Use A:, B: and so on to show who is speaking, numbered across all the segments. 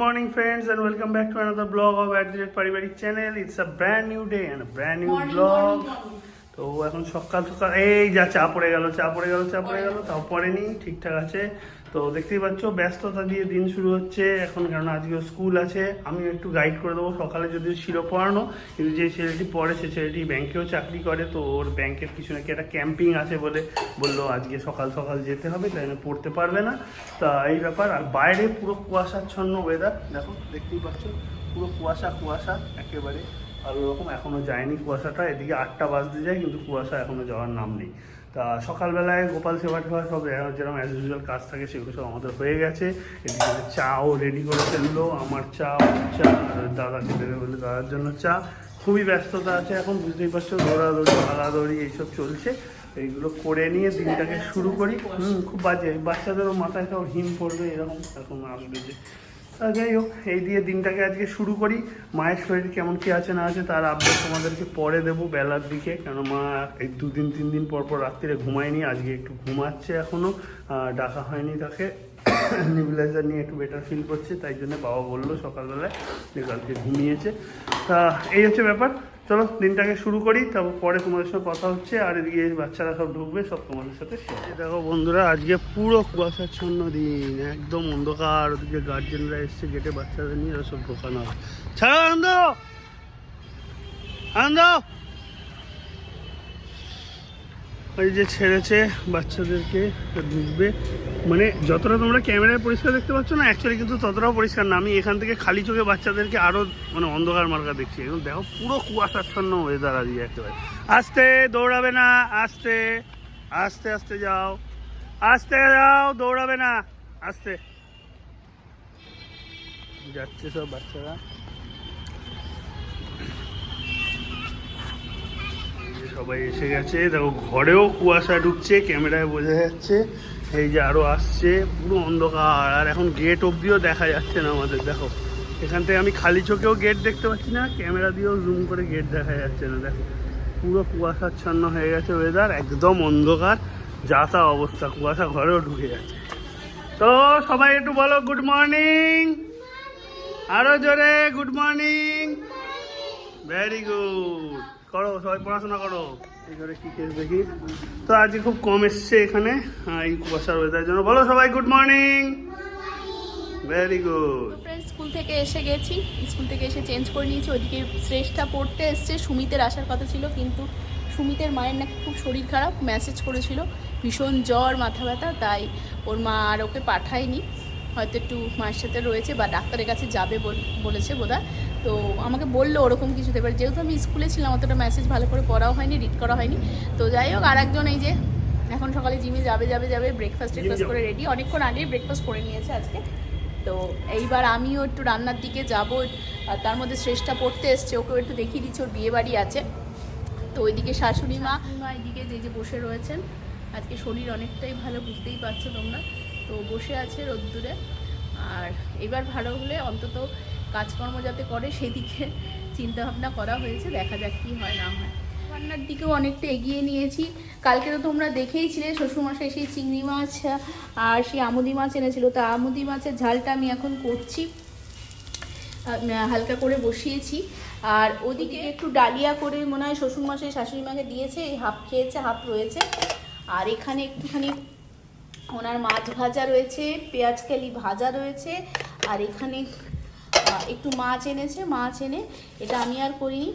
A: morning, friends, and welcome back to another vlog of at Paribari channel. It's a brand new day and a brand new morning, vlog. তো এখন সকাল সকাল এই যা চা পড়ে গেল চা পড়ে গেল চা পড়ে গেল তাও পড়েনি ঠিকঠাক আছে তো দেখতেই পাচ্ছ, ব্যস্ততা দিয়ে দিন শুরু হচ্ছে। এখন কারণ আজকে স্কুল আছে আমি একটু গাইড করে দেবো। সকালে যদিও ছিল পড়ানো, কিন্তু যে ছেলেটি পড়ে, সে ছেলেটি ব্যাংকেও চাকরি করে, তো ওর ব্যাংকের কিছু নাকি একটা ক্যাম্পিং আছে বলে বলল, আজকে সকাল সকাল যেতে হবে, তাই জন্য পড়তে পারবে না। তা এই ব্যাপার, আর বাইরে পুরো কুয়াশাচ্ছন্ন ওয়েদার দেখো, দেখতেই পাচ্ছ, পুরো কুয়াশা কুয়াশা, একেবারে আর ওরকম এখনও যায়নি কুয়াশাটা, এদিকে আটটা বাজতে যায়, কিন্তু কুয়াশা এখনও যাওয়ার নাম নেই। তা সকালবেলায় গোপাল সেবা টেবা সব যেরকম অ্যাজ ইউজুয়াল কাজ থাকে সেগুলো সব আমাদের হয়ে গেছে। এদিকে চাও রেডি করে ফেলল, আমার চা চা দাদাকে দেবে বলে দাদার জন্য চা। খুবই ব্যস্ততা আছে এখন, বুঝতেই পারছ, দৌড়াদৌড়ি ভাগাদৌড়ি এইসব চলছে। এইগুলো করে নিয়ে দিনটাকে শুরু করি। হুম, খুব বাজে, বাচ্চাদেরও মাথায় সব হিম পড়বে, এরকম এখন আসবে যে যাই হোক, এই দিয়ে দিনটাকে আজকে শুরু করি। মায়ের শরীর কেমন কি আছে না আছে তার আপডেট তোমাদেরকে পরে দেবো বেলার দিকে। কেন মা এই দুদিন, তিন দিন পর পর রাত্রিরে ঘুমায়নি, আজকে একটু ঘুমাচ্ছে এখনও ডাকা হয়নি তাকে। নিবিলাইজার নিয়ে একটু বেটার ফিল করছে, তাই জন্য বাবা বলল সকালবেলায় যে কালকে ঘুমিয়েছে। তা এই হচ্ছে ব্যাপার। চলো, দিনটাকে শুরু করি, তারপর পরে তোমাদের সাথে কথা হচ্ছে, আর এদিকে বাচ্চারা সব ঢুকবে, সব তোমাদের সাথে দেখো বন্ধুরা, আজকে পুরো কুয়াশাচ্ছন্ন দিন, একদম অন্ধকার, ওদিকে গার্জেনরা এসছে গেটে বাচ্চাদের নিয়ে, ওরা সব ঢোকানো হয় ছাড়ো, আনন্দ! আনন্দ! ওই যে ছেড়েছে বাচ্চাদেরকে ঢুকবে। মানে যতটা তোমরা ক্যামেরায় পরিষ্কার দেখতে পাচ্ছ না অ্যাকচুয়ালি কিন্তু ততটাও পরিষ্কার না। আমি এখান থেকে খালি চোখে বাচ্চাদেরকে আরও মানে অন্ধকার মার্কা দেখছি। এবং দেখো, পুরো কুয়াশাচ্ছন্ন ওয়েদার আজকে একেবারে। আস্তে দৌড়াবে না, আস্তে আস্তে আস্তে যাও আস্তে যাও, দৌড়াবে না, আস্তে। যাচ্ছে সব বাচ্চারা এই যে সবাই এসে গেছে। দেখো, ঘরেও কুয়াশা ঢুকছে, ক্যামেরায় বোঝা যাচ্ছে। এই যে আরও আসছে, পুরো অন্ধকার। আর এখন গেট অবধিও দেখা যাচ্ছে না আমাদের, দেখো। এখান থেকে আমি খালি চোখেও গেট দেখতে পাচ্ছি না, ক্যামেরা দিয়েও জুম করে গেট দেখা যাচ্ছে না, দেখো। পুরো কুয়াশাচ্ছন্ন হয়ে গেছে ওয়েদার একদম অন্ধকার। যা তা অবস্থা, কুয়াশা ঘরেও ঢুকে যাচ্ছে। তো সবাই একটু বলো গুড মর্নিং আরও জোরে গুড মর্নিং ভেরি গুড করো, সবাই পড়াশোনা করো। এই করে কি কেস দেখি তো আজকে খুব কম এসছে এখানে এই কুয়াশার ওয়েদার জন্য। বলো সবাই good morning very
B: good school থেকে এসে গেছি। স্কুল থেকে এসে চেঞ্জ করে নিয়েছি। ওইদিকে শ্রেষ্ঠা পড়তে এসছে। সুমিতের আসার কথা ছিল, কিন্তু সুমিতের মায়ের নাকি খুব শরীর খারাপ মেসেজ করেছিল। ভীষণ জ্বর, মাথা ব্যথা, তাই ওর মা আর ওকে পাঠায়নি। হয়তো একটু মায়ের সাথে রয়েছে বা ডাক্তারের কাছে যাবে বল- বলেছে বোধহয়। তো আমাকে বলল ওরকম কিছু এবার যেহেতু আমি স্কুলে ছিলাম অতটা মেসেজ ভালো করে পড়াও হয়নি রিড করা হয়নি। তো যাই হোক আর একজন এই যে এখন সকালে জিমে যাবে যাবে যাবে ব্রেকফাস্ট টেকফাস্ট করে রেডি অনেকক্ষণ আগেই ব্রেকফাস্ট করে নিয়েছে আজকে। তো এইবার আমিও একটু রান্নার দিকে যাব। আর তার মধ্যে শ্রেষ্ঠা পড়তে এসছে ওকেও একটু দেখিয়ে দিচ্ছি ওর বিয়ে বাড়ি আছে। তো ওইদিকে শাশুড়ি মা মা এদিকে যে যে বসে রয়েছেন আজকে শরীর অনেকটাই ভালো বুঝতেই পারছ তোমরা। তো বসে আছে রোদ্দুরে। আর এবার ভালো হলে অন্তত কাজকর্ম যাতে করে সেদিকে চিন্তা ভাবনা করা হয়েছে দেখা যাক কী হয় না হয়। রান্নার দিকেও অনেকটা এগিয়ে নিয়েছি। কালকে তো তোমরা দেখেইছিলে শ্বশুরমশাই সেই চিংড়ি মাছ আর সেই আমুদি মাছ এনেছিল। তা আমুদি মাছের ঝালটা আমি এখন করছি। হালকা করে বসিয়েছি। আর ওদিকে একটু ডালিয়া করে মনে হয় শ্বশুরমশাই শাশুড়ি মাকে দিয়েছে এই হাফ খেয়েছে হাফ রয়েছে। আর এখানে একটুখানি ওনার মাছ ভাজা রয়েছে পেঁয়াজ কালি ভাজা রয়েছে। আর এখানে একটু মাছ এনেছে, মাছ এনে এটা আমি আর করিনি।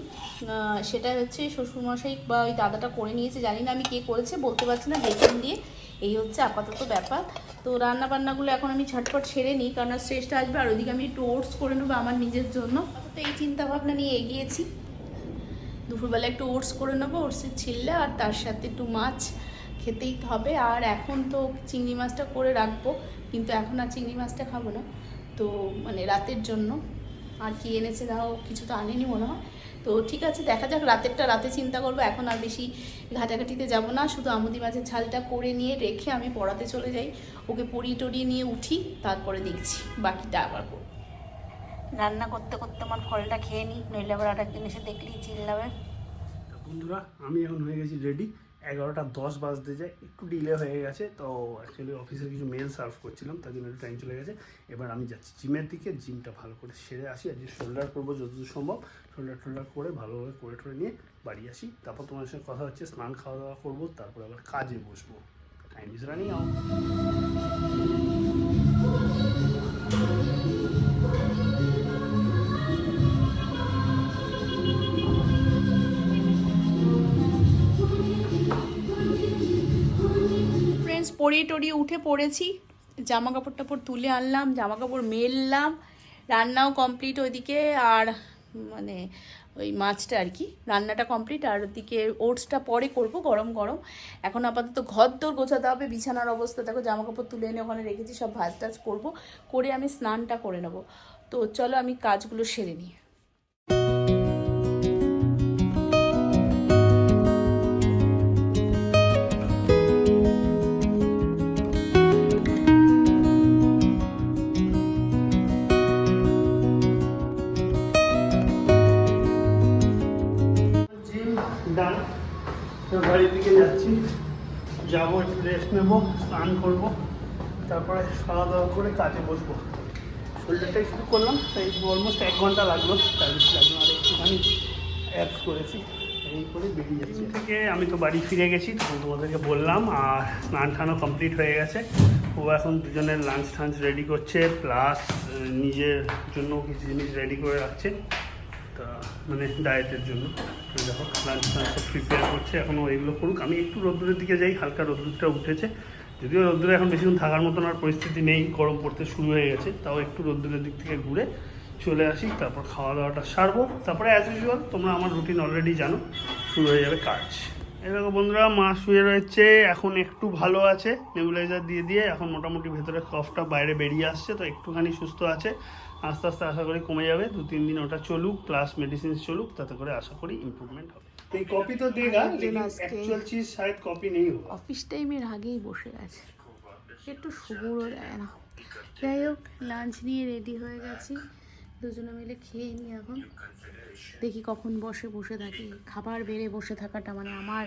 B: সেটা হচ্ছে শ্বশুরমশাই বা ওই দাদাটা করে নিয়েছে, জানি না আমি কে করেছে, বলতে পারছি না বেতন দিয়ে। এই হচ্ছে আপাতত ব্যাপার। তো রান্না বান্নাগুলো এখন আমি ঝটপট সেরে নিই, কারণ শ্রেষ্ঠ আসবে, আর ওইদিকে আমি একটু ওটস করে নেব আমার নিজের জন্য। তো এই চিন্তা ভাবনা নিয়ে এগিয়েছি। দুপুরবেলা একটু ওটস করে নেব, ওটসের ছিললে আর তার সাথে একটু মাছ খেতেই হবে। আর এখন তো চিংড়ি মাছটা করে রাখব, কিন্তু এখন আর চিংড়ি মাছটা খাব না। তো মানে রাতের জন্য। আর কি এনেছে তাও কিছু তো আনেনি মনে হয়। তো ঠিক আছে দেখা যাক রাতেরটা রাতে চিন্তা করব। এখন আর বেশি ঘাটাঘাটিতে যাব না। শুধু আমুদি মাছের ঝালটা করে নিয়ে রেখে আমি পড়াতে চলে যাই। ওকে পড়িয়ে টড়িয়ে নিয়ে উঠি তারপরে দেখছি বাকিটা আবার করব। রান্না করতে করতে আমার ফলটা খেয়ে নিই নইলে আবার আর একদিন এসে দেখলেই চিল্লাবে।
A: বন্ধুরা আমি এখন হয়ে গেছি রেডি। এগারোটা দশ বাজতে যায়, একটু ডিলে হয়ে গেছে। তো অ্যাকচুয়ালি অফিসের কিছু মেল সার্ভ করছিলাম, তার জন্য একটু টাইম চলে গেছে। এবার আমি যাচ্ছি জিমের দিকে জিমটা ভালো করে সেরে আসি আজকে শোল্ডার করব যতদূর সম্ভব শোল্ডার টোল্ডার করে ভালোভাবে করে টোরে নিয়ে বাড়ি আসি। তারপর তোমার সঙ্গে কথা হচ্ছে, স্নান খাওয়া দাওয়া করব, তারপর আবার কাজে বসবো। টাইম ইজ রানিং আউট
B: পরিয়ে টরিয়ে উঠে পড়েছি। জামা কাপড় টাপড় তুলে আনলাম জামা কাপড় মেললাম, রান্নাও কমপ্লিট ওইদিকে আর মানে ওই মাছটা আর কি, রান্নাটা কমপ্লিট আর ওদিকে ওটসটা পরে করব গরম গরম। এখন আপাতত ঘর দোর গোছাতে হবে, বিছানার অবস্থা। দেখো জামা কাপড় তুলে এনে ওখানে রেখেছি, সব ভাজ টাজ করব, করে আমি স্নানটা করে নেব। তো চলো আমি কাজগুলো সেরে নিই।
A: বাড়ির দিকে যাচ্ছি। যাব, একটু রেস্ট নেব, স্নান করব, তারপরে খাওয়া দাওয়া করে কাজে বসবো। শোল্ডারটাই শুরু করলাম, তাই অলমোস্ট এক ঘণ্টা লাগল। তার লাগল আর একটুখানি অ্যাপস করেছি, এই করে বেরিয়ে থেকে আমি তো বাড়ি ফিরে গেছি, তখন তোমাদেরকে বললাম, আর স্নান টানও কমপ্লিট হয়ে গেছে। ও এখন দুজনের লাঞ্চ টাঞ্চ রেডি করছে প্লাস নিজের জন্য কিছু জিনিস রেডি করে রাখছে। তা মানে ডায়েটের জন্য। তো দেখো লাঞ্চ টাঞ্চ প্রিপেয়ার করছে এখনও এগুলো করুক। আমি একটু রোদ্দুরের দিকে যাই, হালকা রোদ্দুরটা উঠেছে। যদিও রোদ্রে এখন বেশিক্ষণ থাকার মতন আর পরিস্থিতি নেই, গরম পড়তে শুরু হয়ে গেছে, তাও একটু রোদ্দুরের দিক থেকে ঘুরে চলে আসি, তারপর খাওয়া দাওয়াটা সারবো। তারপরে অ্যাজ ইউজুয়াল তোমরা আমার রুটিন অলরেডি জানো, শুরু হয়ে যাবে কাজ। এই দেখো বন্ধুরা মা শুয়ে রয়েছে এখন একটু ভালো আছে নেবুলাইজার দিয়ে দিয়ে এখন মোটামুটি ভেতরে কফটা বাইরে বেরিয়ে আসছে তো একটুখানি সুস্থ আছে আস্তে আস্তে আশা করি কমে যাবে দু তিন দিন ওটা চলুক প্লাস মেডিসিন চলুক তাতে করে আশা করি ইমপ্রুভমেন্ট হবে এই কপি তো দেগা
B: लेकिन actual
A: चीज शायद कॉपी नहीं होगा
B: অফিস টাইমের আগেই বসে আছে একটু সুগুরও দেয় না যাই হোক লাঞ্চ নিয়ে রেডি হয়ে গেছি দুজনে মিলে খেয়ে নিই এখন দেখি কখন বসে বসে থাকি। খাবার বেড়ে বসে থাকাটা মানে আমার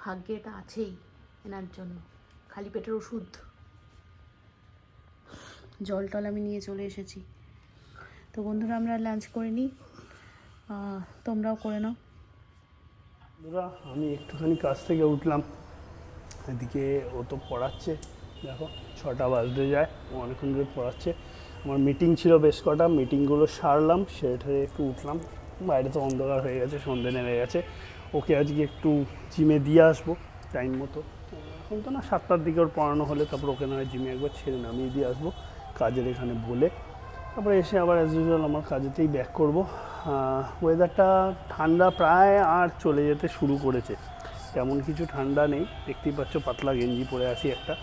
B: ভাগ্যেটা আছেই এনার জন্য। খালি পেটের ওষুধ। জল টল আমি নিয়ে চলে এসেছি। তো বন্ধুরা আমরা লাঞ্চ করে নিই। তোমরাও করে নাও।
A: বন্ধুরা আমি একটুখানি কাজ থেকে উঠলাম। এদিকে ও তো পড়াচ্ছে। দেখো ছটা বাজতে যায়। ও অনেকক্ষণ ধরে পড়াচ্ছে। আমার মিটিং ছিল বেশ কটা। মিটিংগুলো সারলাম। সেটারে একটু উঠলাম। বাইরে তো অন্ধকার হয়ে গেছে, সন্ধে নেমে গেছে। ওকে আজকে একটু জিমে দিয়ে আসব টাইম মতো। এখন তো না সাতটার দিকে ওর পড়ানো হলে, তারপর ওকে না জিমে একবার ছেড়ে নামিয়ে দিয়ে আসব কাজের এখানে বলে। তারপরে এসে আবার অ্যাজ ইউজুয়াল আমার কাজেতেই ব্যাক করব। ওয়েদারটা ঠান্ডা প্রায় আর চলে যেতে শুরু করেছে। তেমন কিছু ঠান্ডা নেই। দেখতেই পাচ্ছ পাতলা গেঞ্জি পরে আছি একটা।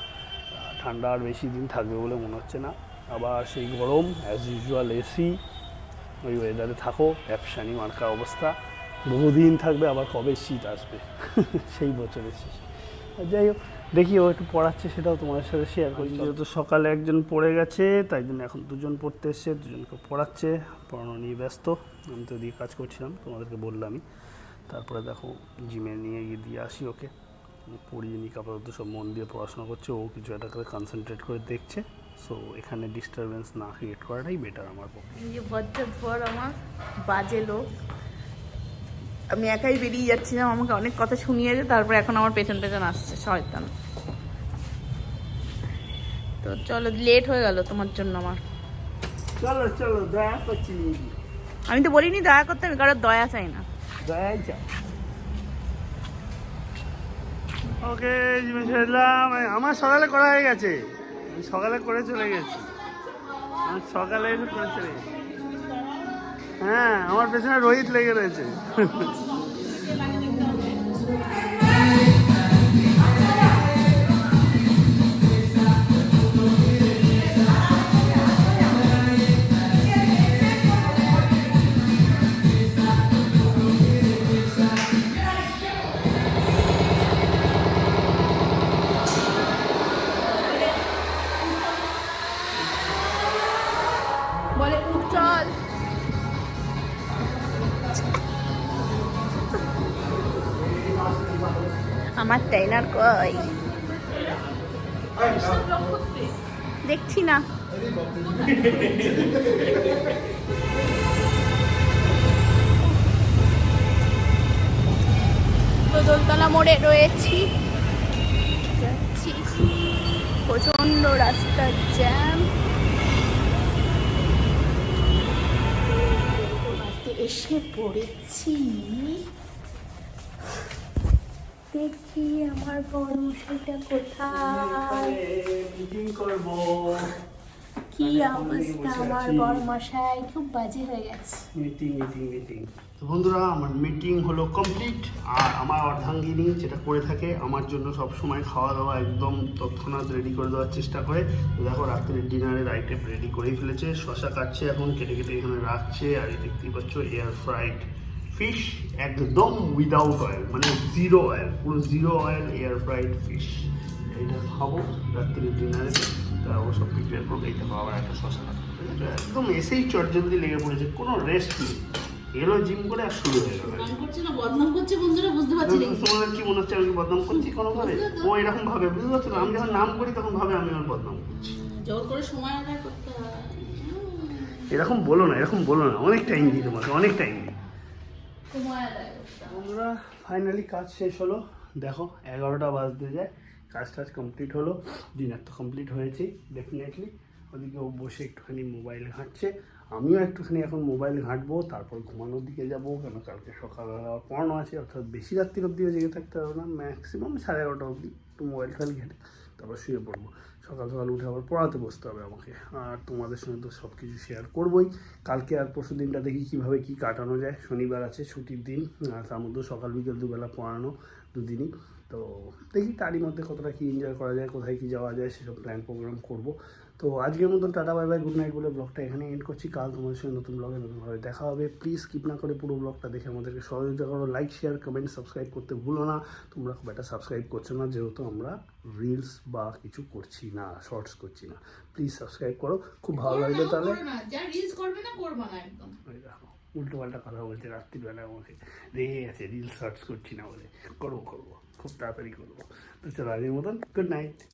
A: ঠান্ডা আর বেশি দিন থাকবে বলে মনে হচ্ছে না। আবার সেই গরম অ্যাজ ইউজুয়াল এসি। ওই ওয়েদারে থাকো ব্যবসানি মার্কা অবস্থা। বহুদিন থাকবে, আবার কবে শীত আসবে? সেই বছরের শেষে। যাই হোক, দেখি ও একটু পড়াচ্ছে, সেটাও তোমাদের সাথে শেয়ার করি। যেহেতু সকালে একজন পড়ে গেছে, তাই জন্য এখন দুজন পড়তে এসছে, দুজনকে পড়াচ্ছে। পড়ানো নিয়ে ব্যস্ত। আমি তো দিয়ে কাজ করছিলাম, তোমাদেরকে বললামই। তারপরে দেখো জিমে নিয়ে গিয়ে দিয়ে আসি ওকে। পড়িয়ে নিই আপাতত সব মন দিয়ে পড়াশোনা করছে। ও কিছু একটা করে কনসেন্ট্রেট করে দেখছে। সো এখানে ডিস্টারবেন্স না ক্রিয়েট করাটাই বেটার আমার পক্ষে।
B: এই যে ভদ্রপর আমার বাজে লোক। আমি একাই বেরিয়ে যাচ্ছিলাম আমাকে অনেক কথা শুনিয়েছে তারপর এখন আমার পেছন পেছন আসছে শয়তান। তো চলো লেট হয়ে গেল তোমার জন্য আমার।
A: চলো চলো দয়া করছি
B: আমি তো বলিনি দয়া করতে আমি কারোর দয়া চাই না।
A: দয়াই চাও ওকে জিমে আমার সকালে করা হয়ে গেছে। আমি সকালে করে চলে গেছি। আমি সকালে এসে করে চলে গেছি। হ্যাঁ আমার পেছনে রোহিত লেগে রয়েছে।
B: ডাইনার কই? দেখছি না। দোলতলা মোড়ে রয়েছি। যাচ্ছি। প্রচণ্ড রাস্তার জ্যাম। এসে পড়েছি। দেখি আমার বড় সেটা কোথায়।
A: মিটিং করব
B: কি অবস্থা আমার বড় মশাই? খুব বাজে হয়ে গেছে।
A: মিটিং মিটিং মিটিং তো বন্ধুরা আমার মিটিং হলো কমপ্লিট আর আমার অর্ধাঙ্গিনী যেটা করে থাকে আমার জন্য সব সময় খাওয়া দাওয়া একদম তৎক্ষণাৎ রেডি করে দেওয়ার চেষ্টা করে। তো দেখো রাত্রের ডিনারের আইটেম রেডি করেই ফেলেছে। শশা কাটছে এখন কেটে কেটে এখানে রাখছে। আর এই দেখতেই পাচ্ছ এয়ার ফ্রাইড ফিশ একদম উইদাউট অয়েল মানে জিরো অয়েল পুরো zero oil air fried fish এইটা খাব রাত্রির ডিনারে তা ও সব প্রিপেয়ার করব এইটা খাব আবার একটা শশা একদম এসেই চটজলদি লেগে পড়েছে কোনো রেস্ট নেই। এলো জিম করে আর শুরু হয়ে গেল।
C: না বদনাম করছে বন্ধুরা বুঝতে পারছি
A: কি মনে হচ্ছে আমি বদনাম করছি কোনো ভাবে ও এরকম ভাবে বুঝতে পারছ না? আমি যখন নাম করি তখন ভাবে আমি আমার বদনাম করছি।
C: জোর করে সময় আদায় করতে হয়।
A: এরকম বলো না এরকম বলো না অনেক টাইম দিই তোমাকে অনেক টাইম দিই। আমরা ফাইনালি কাজ শেষ হলো। দেখো, এগারোটা বাজতে যায়। কাজ টাজ কমপ্লিট হলো। ডিনার তো কমপ্লিট হয়েছে ডেফিনেটলি ওদিকে ও বসে একটুখানি মোবাইল ঘাঁটছে। আমিও একটুখানি এখন মোবাইল ঘাঁটবো, তারপর ঘুমানোর দিকে যাব, কেন কালকে সকালবেলা পড়ানো আছে, অর্থাৎ বেশি রাত্রির অবধিও জেগে থাকতে হবে না ম্যাক্সিমাম সাড়ে এগারোটা অবধি একটু মোবাইল টোবাইল ঘেঁটে, তারপর শুয়ে পড়ব। সকাল সকাল উঠে আবার পড়াতে বসতে হবে আমাকে, আর তোমাদের সঙ্গে তো সব কিছু শেয়ার করবোই। কালকে আর পরশু দিনটা দেখি কীভাবে কী কাটানো যায়, শনিবার আছে ছুটির দিন, আর তার মধ্যে সকাল বিকেল দুবেলা পড়ানো দুদিনই, তো দেখি তারই মধ্যে কতটা কী এনজয় করা যায়, কোথায় কী যাওয়া যায়, সেসব প্ল্যান প্রোগ্রাম করব। তো আজকের মতন tata bye bye good night বলে ব্লগটা এখানে এন্ড করছি। কাল তোমাদের সঙ্গে নতুন ব্লগে নতুনভাবে দেখা হবে। প্লিজ স্কিপ না করে পুরো ব্লগটা দেখে আমাদেরকে সহযোগিতা করো। লাইক শেয়ার কমেন্ট সাবস্ক্রাইব করতে ভুলো না। তোমরা খুব একটা সাবস্ক্রাইব করছ না যেহেতু আমরা রিলস বা কিছু করছি না শর্টস করছি না। প্লিজ সাবস্ক্রাইব করো। খুব ভালো লাগবে তাহলে। উল্টো পাল্টা কথা বলছে রাত্রিবেলা আমাকে। রেগে গেছে রিলস সার্চ করছি না বলে। করব করব। খুব তাড়াতাড়ি করব। তো চলো আজকের মতন গুড নাইট